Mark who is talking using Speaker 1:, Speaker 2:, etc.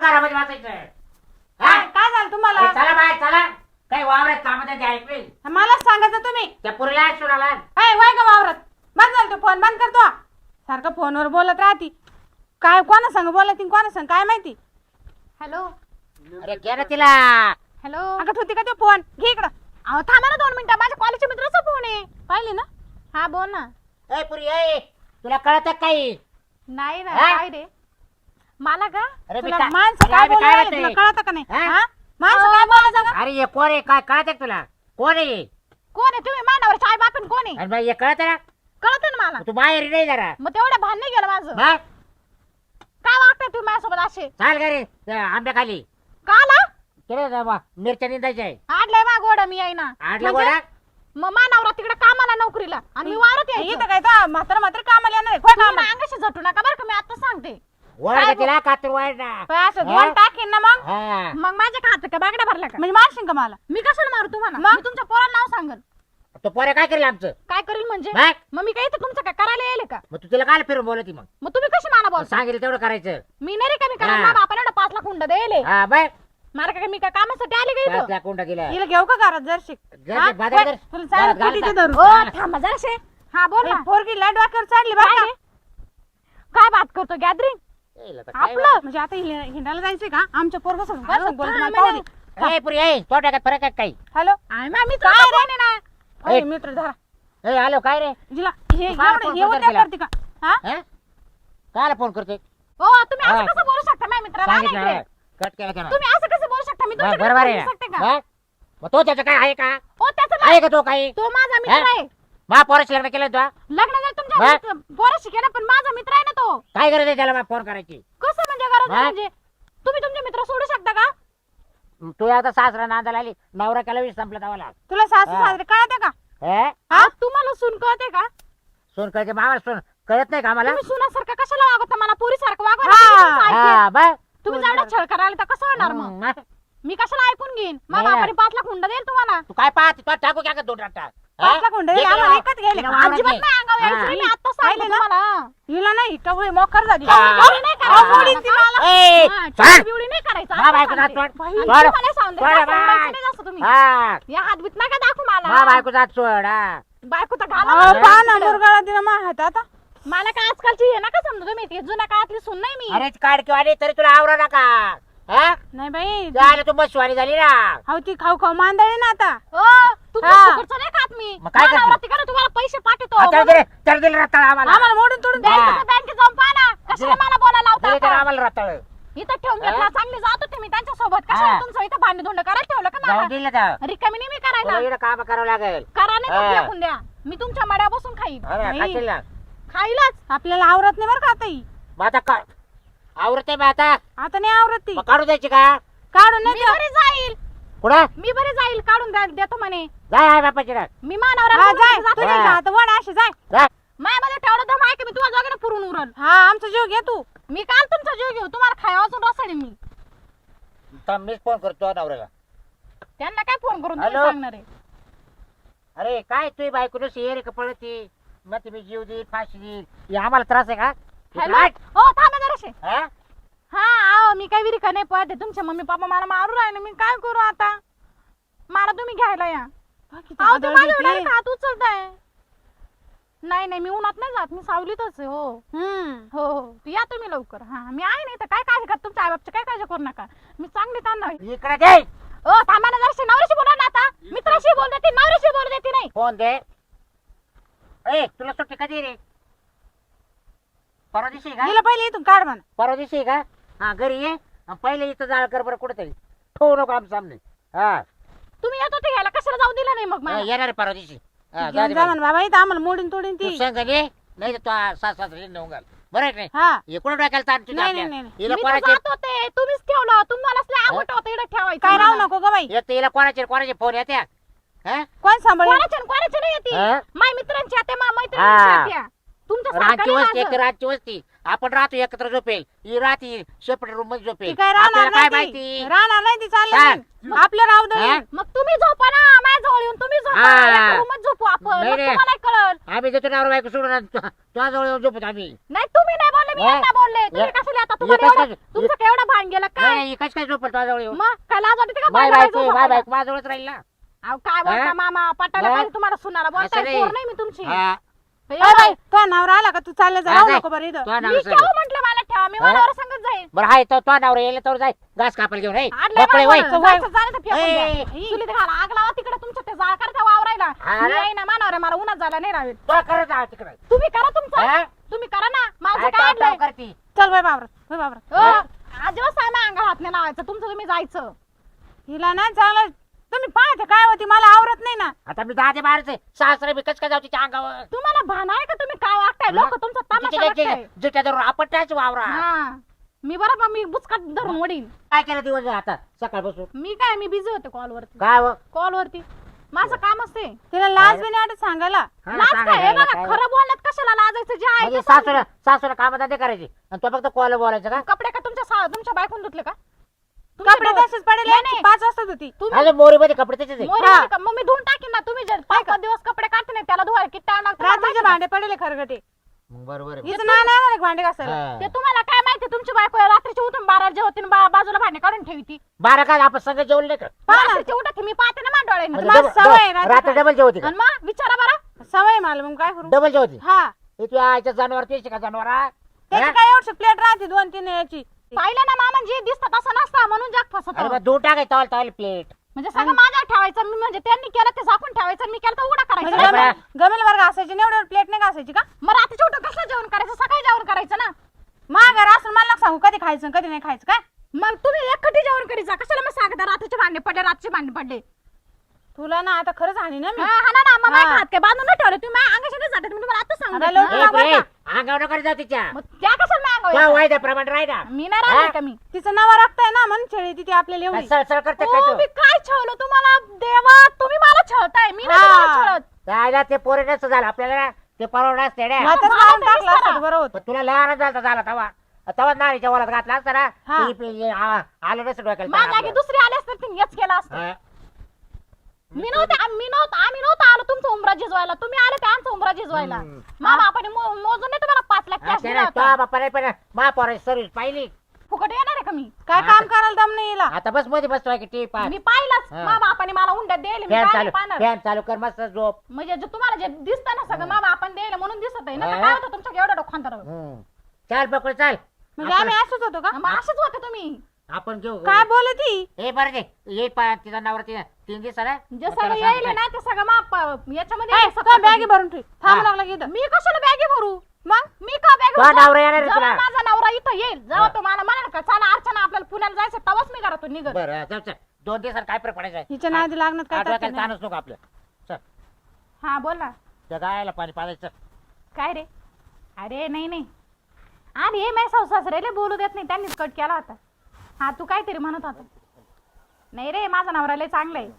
Speaker 1: घरामध्ये वाचायचं
Speaker 2: काय
Speaker 1: हा?
Speaker 2: काय झालं
Speaker 1: ए,
Speaker 2: तुम्हाला
Speaker 1: चला बाहेर चला. काही वावरात कामात ऐकली
Speaker 2: मलाच सांगायचं तुम्ही?
Speaker 1: त्या पुरीला सुनाला.
Speaker 2: काय वय का वावरत. बंद झालं तो फोन बंद करतो सारखं फोनवर बोलत राहती. काय कोणा संग बोलत कोणा संग? काय माहिती?
Speaker 3: हॅलो?
Speaker 1: अरे घे ना तिला.
Speaker 3: हॅलो?
Speaker 2: अगं ठेवती का तो फोन? घे इकडं.
Speaker 3: अहो थांबा ना दोन मिनिटं. माझ्या कॉलेजच्या मित्राचा फोन आहे.
Speaker 2: पाहिली ना?
Speaker 3: हा बोल ना.
Speaker 1: ए पुरी ए तुला कळत काही?
Speaker 3: नाही ना
Speaker 1: हा?
Speaker 3: काय रे? मला का?
Speaker 1: अरे मी
Speaker 2: तुला
Speaker 1: काय-
Speaker 2: माणसं
Speaker 1: अरे
Speaker 2: काय
Speaker 1: आम्ही काय
Speaker 2: बोलायला
Speaker 1: म्हणतोय?
Speaker 2: तुला कळतं का नाही?
Speaker 1: हा?
Speaker 2: हा? माणसं काय बोलायचं का?
Speaker 1: अरे हे कोण आहे? काय कळत तुला? कोण आहे?
Speaker 3: कोण आहे? तुम्ही मानावर चाय बापन कोण आहे?
Speaker 1: अरे हे कळत ना?
Speaker 3: कळत ना मला?
Speaker 1: तू बाहेर नाही जरा.
Speaker 3: मग तेवढं भान नाही गेलं माझं. काय वागताय तुम्ही माझ्यासोबत असे?
Speaker 1: चाल घरी त्या आंब्याखाली.
Speaker 3: का
Speaker 1: केलं ना बा मिरच्या निंदायच्या आहे.
Speaker 3: आडलंय मा गोड मी आहे ना
Speaker 1: आडलं
Speaker 3: म्हणजे?
Speaker 1: गोडा?
Speaker 3: मग मानावर तिकडे कामाला नोकरीला. आणि मी वारत यायचं.
Speaker 2: इथं काय तर म्हातारा मात्र कामाला येणार आहे.
Speaker 3: तुम्ही अंगाशी झटू नका बरं का मी आता सांगते. काय
Speaker 1: तिला ना?
Speaker 2: पण असं
Speaker 1: हा?
Speaker 2: टाकीन ना मग?
Speaker 1: हा.
Speaker 3: मग माझ्या खात का बागड्या भरल्या का?
Speaker 2: म्हणजे मारशील का मला?
Speaker 3: मी कशाला मारू तुम्हाला?
Speaker 2: मग?
Speaker 3: तुमच्या पोराला नाव सांगल.
Speaker 1: तो पोरे काय करेल आमचं?
Speaker 3: काय करील म्हणजे?
Speaker 1: मग?
Speaker 3: मग मी काय इथं तुमचं काय करायला येईल का?
Speaker 1: मग तू तिला काय फिरून बोलती मग?
Speaker 3: मग तुम्ही कशी माना बोल
Speaker 1: सांगितलं तेवढं करायचं.
Speaker 3: मी नाही रे का मी
Speaker 1: हा.
Speaker 3: करा बापाला एवढं पाच लाख हुंडा
Speaker 1: हा
Speaker 3: मी काय कामासाठी आले का
Speaker 1: पाच
Speaker 3: इथं
Speaker 1: लाख कोंडा गेला
Speaker 2: हिला घेऊ का घरात
Speaker 1: बाजार.
Speaker 2: तुला
Speaker 3: ओ थांबा जराशे हा बोल ना.
Speaker 2: पोरगी बरं का?
Speaker 3: काय बात करतो गॅदरिंग?
Speaker 1: काय
Speaker 3: आपलं?
Speaker 2: म्हणजे आता हिंडायला जायचंय का? आमच्या पोरग सांग
Speaker 3: अहो,
Speaker 2: सांग बोलतो
Speaker 3: थांब
Speaker 2: मला पाहू
Speaker 3: ना.
Speaker 2: दे.
Speaker 1: वाटतं? ए, पुरी ए तो टाकत फरक आहे काही?
Speaker 2: हॅलो.
Speaker 3: आय मा मी काय रे ना
Speaker 1: ए.
Speaker 2: अरे मीटर धरा.
Speaker 1: ए आलो काय रे?
Speaker 2: जिला हे
Speaker 1: तू काय
Speaker 2: एवढं
Speaker 1: फोन
Speaker 2: हे
Speaker 1: करते
Speaker 2: उद्या
Speaker 1: तिला?
Speaker 2: करते का? हा?
Speaker 1: हा? कायला फोन करते
Speaker 3: ओ तुम्ही असं
Speaker 1: हा.
Speaker 3: कसं बोलू शकता माझ्या मित्राला? आले
Speaker 1: सांगितलं
Speaker 3: इकडे.
Speaker 1: कट केला त्यानं.
Speaker 3: तुम्ही असं कसं बोलू शकता? मी
Speaker 1: हा,
Speaker 3: तुमच्याकडे
Speaker 1: बरोबर
Speaker 3: बोलू
Speaker 1: आहे.
Speaker 3: शकते का?
Speaker 1: हा? मग तो त्याचं काय आहे का?
Speaker 3: ओ त्याचं
Speaker 1: आहे का तो काही?
Speaker 3: तो माझा मित्र
Speaker 1: हा?
Speaker 3: आहे.
Speaker 1: मा पोराशी लग्न केलं तुला
Speaker 3: लग्न
Speaker 1: हा?
Speaker 3: पोराशी केलं पण माझा मित्र आहे ना तो.
Speaker 1: काय गरज आहे त्याला फोन करायची?
Speaker 3: कसं म्हणजे गरज
Speaker 1: हा?
Speaker 3: म्हणजे? तुम्ही तुमचे मित्र सोडू शकता का?
Speaker 1: तू आता सासरा नांदाला आली नवरा केला वीस संपला तवाला.
Speaker 2: तुला सासू
Speaker 1: हा.
Speaker 2: सासरे कळते का?
Speaker 1: हे?
Speaker 3: हा? तुम्हाला सून कळते का?
Speaker 1: सोन कळते मामा सोन कळत नाही का आम्हाला?
Speaker 3: तुम्ही सुनासारखं कशाला वागवता मला? पोरीसारखं वागवा
Speaker 2: हा.
Speaker 3: ना, तुम्ही तुमचं ऐकेन.
Speaker 1: हा
Speaker 3: तुम्ही छळ करायला तर कसं होणार मग?
Speaker 1: हम्म,
Speaker 3: मी कशाला ऐकून घेईन? मग. बापाने पाच लाख हुंडा देईल तुम्हाला.
Speaker 1: तू काय पाहते? तू टाकू क्या का दोन टाटा
Speaker 2: पाच लाख हुंडे दिले, आम्हाला एकच गेले.
Speaker 3: अजिबात नाही अंगावर यायचं रे, मी आता सांगते
Speaker 2: पाहिले ना?
Speaker 3: तुम्हाला.
Speaker 2: हिला नाही मोकर झाली.
Speaker 1: हा.
Speaker 3: नाही करायचं.
Speaker 2: ती मला.
Speaker 1: ए,
Speaker 3: हा,
Speaker 1: सोड.
Speaker 3: बिवडी नाही करायचं.
Speaker 1: मा
Speaker 3: आता
Speaker 1: बायको
Speaker 3: सांगते.
Speaker 1: जात सोड.
Speaker 3: बाई,
Speaker 1: सोड.
Speaker 3: तुम्हाला सांगते,
Speaker 1: सोड,
Speaker 3: जास्त
Speaker 1: बाय.
Speaker 3: बोलायचं नाही जास्त तुम्ही.
Speaker 1: हा
Speaker 3: या हातबीत नका दाखवू मला?
Speaker 1: बायको जात सोड हा.
Speaker 3: बायको तर
Speaker 2: अहो,
Speaker 3: घाला
Speaker 2: पहा ना मुरगाळा दिला मा हात आता
Speaker 3: मला काय आजकालची हे नका समजू तुम्ही ती जुन्या काळातली सून नाही मी.
Speaker 1: अरे काढ किंवा नाही तरी तुला आवरा नका. हा?
Speaker 2: नाही बाई.
Speaker 1: झालं तू मस्वारी झाली ना.
Speaker 2: हो ती खाऊ खाऊ मांदळी ना आता.
Speaker 3: हो तुमच्या
Speaker 2: हा.
Speaker 3: फुकटचं नाही खात मी.
Speaker 1: मग काय करते?
Speaker 3: तुम्हाला पैसे पाठवतो.
Speaker 1: आता दिले तर दिले रताळ आम्हाला.
Speaker 2: आम्हाला मोडून तोडून
Speaker 3: बँकेत बँकेत जाऊन पाहा ना. कशाला
Speaker 1: दिले-
Speaker 3: मला बोलायला
Speaker 1: दिले तर
Speaker 3: लावता
Speaker 1: आम्हाला रताळ
Speaker 3: इथं ठेवून
Speaker 1: हा?
Speaker 3: घेतला चांगली जात होते मी त्यांच्यासोबत कशाला
Speaker 1: हा.
Speaker 3: तुमचं इथं भांडी धुंड करायला ठेवलं का
Speaker 1: जाऊन
Speaker 3: मला
Speaker 1: दिलं तर.
Speaker 3: रिकामी नाही मी
Speaker 1: तुला
Speaker 3: करायला
Speaker 1: इकडं काम करावं लागेल.
Speaker 3: करा नाही तर
Speaker 1: हा.
Speaker 3: फेकून द्या. मी तुमच्या मड्या बसून खाईन
Speaker 1: अरे
Speaker 2: नाही.
Speaker 1: खाशील ना.
Speaker 3: खाईलच.
Speaker 2: आपल्याला आवरत नाही बरं का आता
Speaker 1: मग आता का आवरते मग आता.
Speaker 2: आता नाही आवरत ती.
Speaker 1: मग काढू द्यायची का?
Speaker 2: काढून
Speaker 3: मी
Speaker 2: नाही.
Speaker 3: बरी जाईल.
Speaker 1: कुठं?
Speaker 3: मी बरी जाईल. काढून देतो म्हणे.
Speaker 1: जाय बापाची रात
Speaker 3: मी मानावर
Speaker 2: हा जाय. तू
Speaker 1: हा.
Speaker 2: वड अशी जाय.
Speaker 1: जा.
Speaker 3: मायामध्ये ठेवलं दम आहे की मी तुम्हाला जागा पुरून उरल.
Speaker 2: हा आमचा जीव घे तू.
Speaker 3: मी काल तुमचा जीव घेऊ. तुम्हाला खाया वाचून रसाडी मी?
Speaker 1: थांब, मीच फोन करतो नवऱ्याला.
Speaker 3: त्यांना काय फोन करून तुम्ही? सांगणार आहे?
Speaker 1: अरे काय तुझी बायको नुसती ये रे का पळती? मग तुम्ही जीव देईल फाशी देईल. हे आम्हाला त्रास आहे का?
Speaker 3: हॅलो?
Speaker 1: काय?
Speaker 3: हो थांबा जराशे.
Speaker 1: हा?
Speaker 3: हा आहो मी काय विरिका नाही पळते तुमचे मम्मी पप्पा मला मारू राहिले. मी काय करू आता? मला तुम्ही घ्यायला या. अहो ते हात उचलताय. नाही नाही मी उन्हात नाही जात. मी सावलीतच आहे हो.
Speaker 2: हम्म.
Speaker 3: हो हो. या तुम्ही लवकर. हा मी आहे नाही तर काय काळजी करत? तुमच्या आई बापची काय काळजी करू नका? मी चांगली त्यांना
Speaker 1: इकडे दे.
Speaker 3: ओ थांबा ना जराशी. नवऱ्याशी बोला ना आता. मित्राशी बोल देते नवऱ्याशी बोल देते नाही.
Speaker 1: फोन दे? ए तुला सुट्टी कधी रे? परवा दिवशी आहे का?
Speaker 2: हिला पहिले इथून काढ म्हणा.
Speaker 1: परवा दिवशी आहे का? हा घरी ये. आणि पहिले इथं जाळ कर बरं कुठेतरी. ठेवू नको आम सामने. हा.
Speaker 3: तुम्ही येत होते घ्यायला कशाला जाऊ दिलं नाही मग
Speaker 1: हा, येणार आहे परवा दिवशी हा, जा दे.
Speaker 2: म्हणा बाबा इथं आम्हाला मोडून तोडून
Speaker 1: तू. नाही तर तो सास सासरी नेऊन घाल. बरं आहे की नाही?
Speaker 2: हा.
Speaker 1: हे कोण डोक्याला ताण तुझ्या
Speaker 2: नाही,
Speaker 1: आपल्या?
Speaker 2: नाही, नाही.
Speaker 1: हिला
Speaker 3: मी तर
Speaker 1: कोणाचे
Speaker 3: जात होते तुम्हीच ठेवलं. होतं इकडे ठेवायचं.
Speaker 2: काय राहू. नको ग बाई.
Speaker 1: येत हिला कोणाचे कोणाचे फोन येत्या? हा?
Speaker 2: कोण सांभाळ
Speaker 3: कोणाच्या कोणाच्या नाही येते
Speaker 1: हा?
Speaker 3: माय मित्रांची आता मा
Speaker 1: हा.
Speaker 3: तुमच्या
Speaker 1: रातची वस्ती एक रातची वस्ती आपण राहतो एकत्र झोपेल ही राहती सेपरेट रूममध्ये
Speaker 2: ती
Speaker 1: झोपेल
Speaker 2: काय
Speaker 1: आपल्याला
Speaker 2: राहणार
Speaker 1: काय
Speaker 2: नाही ती.
Speaker 1: माहिती
Speaker 2: राहणार नाही ती चालली. नाही. आपलं राहू दे?
Speaker 3: मग तुम्ही झोपा ना माझ्या जवळ येऊन तुम्ही झोपा
Speaker 1: हा.
Speaker 3: एका रूमात झोपू आपण
Speaker 1: नाही,
Speaker 3: मग
Speaker 1: नाही.
Speaker 3: तुम्हाला कळल
Speaker 1: आम्ही देतो नवरा बायको सोडून आणि तु- तुझ्या जवळ येऊन झोपत आम्ही
Speaker 3: नाही तुम्ही नाही बोलले मी
Speaker 1: हा.
Speaker 3: यांना बोलले तुम्ही
Speaker 1: ये-
Speaker 3: कशाला आता तुम्हाला
Speaker 1: कसं-
Speaker 3: एवढं- तुमचं केवढं भान गेलं काय
Speaker 1: नाही, कशी काय झोपल तुझ्याजवळ येऊन
Speaker 3: मग काय लाज वाटते का
Speaker 1: बायको
Speaker 3: झोपायला?
Speaker 1: बायको माझ्याजवळच राहील ना
Speaker 3: अहो, काय बोलता
Speaker 1: हा?
Speaker 3: मामा पटायला? पाहिजे तुम्हाला सुनाला
Speaker 1: असं
Speaker 3: बोलताय
Speaker 1: नाही.
Speaker 3: पोर नाही मी तुमची
Speaker 1: हा,
Speaker 2: अय बाई.
Speaker 3: बाई,
Speaker 2: तो नवरा आला का तू? चालले जा
Speaker 1: हा,
Speaker 2: राहू
Speaker 1: जाय.
Speaker 2: नको बरं इथं.
Speaker 1: तुझं नाव
Speaker 3: मी
Speaker 1: सांग.
Speaker 3: केव्हा म्हटलं मला ठेवा. मी
Speaker 1: हा?
Speaker 3: मनावर सांगत जाईल
Speaker 1: बरं हाय तो तो नवरा येईल तर जाय. घास कापायला घेऊन
Speaker 3: आडलंय
Speaker 1: मोकळे वय.
Speaker 3: मागं. जायचं झालं तर फेकून द्या.
Speaker 1: ए.
Speaker 3: चुलीत घाला. आग लावा तिकडे तुमच्या वावरायला.
Speaker 1: हा
Speaker 3: मी
Speaker 1: ना?
Speaker 3: आहे ना मानावर आहे, मला उन्हात नाही राहील
Speaker 1: तो करत जा तिकडे.
Speaker 3: तुम्ही करा तुमचं? तुम्ही करा ना. माझं काय आणलंय
Speaker 1: करती.
Speaker 2: चल बाबरा बाई बाबरा
Speaker 3: हो, अजिबात सामा अंगा हात नाही लावायचं. तुमचं तुम्ही जायचं.
Speaker 2: हिला ना चांगलं तुम्ही पाहते काय होती मला आवरत नाही ना.
Speaker 1: आता मी दहा ते बाराचे सासरे मी कसं काय जाऊ तिच्या अंगावर?
Speaker 3: तुम्हाला भान आहे का तुम्ही काय वागताय? लोक तुमचा तमाशा बघताय.
Speaker 1: जिट्या धरून त्याच वावरा
Speaker 3: हा. मी बरोबर मी बुचकाट धरून वडील
Speaker 1: काय केलं दिवस आता? सकाळपासून?
Speaker 3: मी काय मी बिझी होते कॉलवरती
Speaker 1: काय हो?
Speaker 3: कॉलवरती माझं काम असते
Speaker 2: तिला लाज बी नाही वाटत सांगायला.
Speaker 1: हा,
Speaker 3: लाज
Speaker 1: सांगा
Speaker 3: काय? हे
Speaker 1: यायला
Speaker 3: बघा
Speaker 1: काय?
Speaker 3: खरं बोलण्यात कशाला लाजायचं? जे आहे
Speaker 1: म्हणजे
Speaker 3: ते.
Speaker 1: सासूला सासूला कामधंदे करायचे. आणि तो फक्त कॉल बोलायचं का?
Speaker 3: कपडे का तुमच्या सा- तुमच्या बायकून धुतले का? तुमचे
Speaker 2: कपडे
Speaker 3: डोळे-
Speaker 2: तसेच पडेल
Speaker 3: नाही, नाही.
Speaker 2: पाच वाजता होती
Speaker 3: तुम्ही
Speaker 1: अजून मोरी मध्ये कपडे त्याचे
Speaker 3: मोरी
Speaker 2: हा.
Speaker 3: मग मी धुवून टाकीन ना. तुम्ही जे पाच पाच दिवस कपडे काढते नाही त्याला धुवायला किती टाइम लागतो? मला
Speaker 2: रात्रीचे
Speaker 3: माहिती
Speaker 2: भांडे पडेल खरगटे.
Speaker 1: बरोबर आहे.
Speaker 2: ना नाही आम्हाला भांडे घासायला.
Speaker 1: हा.
Speaker 3: ते तुम्हाला काय माहिती? तुमची बायको रात्रीची उठून बारा जे होती बा- बाजूला भांडे काढून ठेवती
Speaker 1: बारा काय? आपण सगळं जेवले नाही का
Speaker 2: पहा ना.
Speaker 3: रात्रीची उठत मी पाहते ना
Speaker 1: म्हणजे
Speaker 2: तुम्हाला
Speaker 1: डबल-
Speaker 2: सवय आहे
Speaker 1: डबल-
Speaker 2: रात्री
Speaker 1: रात्री डबल जेवती का?
Speaker 3: आणि मग विचारा बरं.
Speaker 2: सवय आहे मला मग काय करू?
Speaker 1: डबल जेवती?
Speaker 2: हा.
Speaker 1: हे तू आईच्या जनावर तेच का जनावरा
Speaker 2: त्याची काय एवढी प्लेट राहते दोन तीन याची?
Speaker 3: पाहिलं ना मामा जे दिसतात असं नसतं म्हणून जग फसत
Speaker 1: अरे दूध टाकाय तवाल तवाल प्लेट
Speaker 3: म्हणजे सगळं माझ्यावर ठेवायचं मी म्हणजे त्यांनी केलं ते झाकून ठेवायचं आणि मी केलं तर उघडा
Speaker 2: म्हणजे
Speaker 3: करायचं
Speaker 2: गमेल- गमेल वर घासायची एवढ्यावर प्लेट नाही घासायची का?
Speaker 3: मग रात्रीच्या उठून कसं जेवण करायचं? सकाळी जेवण करायचं ना?
Speaker 2: माघार असं मला नको सांगू कधी खायचं आणि कधी नाही खायचं काय?
Speaker 3: मग तुम्ही एकखटी जेवण करीचा कशाला मग सांगता? रात्रीचे भांडे पडले रातचे भांडे पडले.
Speaker 2: तुला ना आता खरंच आणि ना मी.
Speaker 3: हा हा ना ना. मग. माझ्या हात काय बांधून नाही ठेवले? तुम्ही माझ्या अंगाशी नाही जातात मी तुम्हाला आता सांगू
Speaker 2: अरे
Speaker 3: देते.
Speaker 2: लवकर. बरं का?
Speaker 1: अंगावर नको जाऊ तिच्या
Speaker 3: मग त्या कशाला नाही अंगावर
Speaker 1: त्या
Speaker 3: येतात?
Speaker 1: वायद्याप्रमाणे राही ना
Speaker 3: मी नाही राहिली
Speaker 1: हा?
Speaker 3: का मी
Speaker 2: तिचं नाव राखताय ना म्हणून छेळी तिथे आपल्याला एवढी
Speaker 1: सळ सळ करते काय
Speaker 3: ओ,
Speaker 1: तू
Speaker 3: काय छळलो तुम्हाला देवा तुम्ही मला छळताय मी नाही
Speaker 2: हा.
Speaker 3: तुम्हाला छळत
Speaker 1: त्याला ते पोरे नसतं झालं आपल्याला ते परवडा असते रे
Speaker 2: मग तसं
Speaker 3: मला
Speaker 2: मारून
Speaker 3: तर
Speaker 2: टाकलं
Speaker 3: दिसतं
Speaker 2: असतं
Speaker 3: ना.
Speaker 2: बरं होत
Speaker 1: पण तुला लहान झालं झाला तवा तवा नारीच्या वरात घातला असता ना
Speaker 2: हा.
Speaker 1: ती पे- हे आ- आलं नसतं डोक्याला
Speaker 3: माझ्या
Speaker 1: ताण
Speaker 3: जागी
Speaker 1: आपलं.
Speaker 3: दुसरी आली असते तिने हेच केलं असतं
Speaker 1: हा.
Speaker 3: मी नव्हते मी नव्हतं आम्ही नव्हतं आलो तुमचं उमरा झिजवायला. तुम्ही आले ते आमचं उमरा झिजवायला?
Speaker 1: हम्म.
Speaker 3: मामा आपण मोजून नाही तुम्हाला पाच लाख कॅश
Speaker 1: ते
Speaker 3: दिला होता.
Speaker 1: तो बापाने पण महापौर सर्व्हिस पाहिली.
Speaker 3: फुकट येणार आहे का मी?
Speaker 2: काय काम करायला दम नाही हिला?
Speaker 1: आता बसमध्ये बसतोय की टी पाच
Speaker 3: मी पाहिलंच.
Speaker 1: हा.
Speaker 3: मा बापाने मला उंड्यात द्यायला मी
Speaker 1: फॅन
Speaker 3: काय
Speaker 1: चालू
Speaker 3: नाही पाहणार.
Speaker 1: फॅन चालू कर मस्त झोप.
Speaker 3: म्हणजे जे तुम्हाला जे दिसतं ना सगळं मा बापाने द्यायला म्हणून दिसत आहे. ना तर. काय होतं तुमच्या एवढं डोखांतर
Speaker 1: हम्म. चाल पकड चाल.
Speaker 2: म्हणजे आम्ही असंच होतो का?
Speaker 3: मग असेच होते तुम्ही.
Speaker 1: आपण घेऊ
Speaker 2: काय बोलत ती
Speaker 1: हे बरं दे ये पा तिचा नवरा तिचा तीन दिवस आला
Speaker 3: जे सगळं येईल ना ते सगळं माप याच्यामध्ये
Speaker 2: काय
Speaker 3: सगळं
Speaker 2: बॅगी भरून ठेव. थांबू
Speaker 1: हा.
Speaker 2: लागला की इथं.
Speaker 3: मी कशाला बॅगे भरू? मग? मी का बॅग
Speaker 1: नवरा येणार आहे तुला.
Speaker 3: माझा नवरा इथं येईल जेव्हा तो मला म्हणाल का चला अर्चना आपल्याला पुण्याला जायचं तेव्हाच मी घरातून निघत
Speaker 1: बरं जाऊ चल. दोन दिवसात काय फरक पडायचा?
Speaker 2: हिच्या नादी लागण्यात काय नाही.
Speaker 1: ताणच नको आपलं. चल.
Speaker 3: हा बोल. ना
Speaker 1: त्या गायला पाणी पाजायचं.
Speaker 3: काय रे? अरे नाही नाही. अरे मी सासरेले बोलू देत नाही. त्यांनीच कट केला होता. हा तू काहीतरी म्हणत होता. नाही रे माझा नवरा लय चांगला आहे.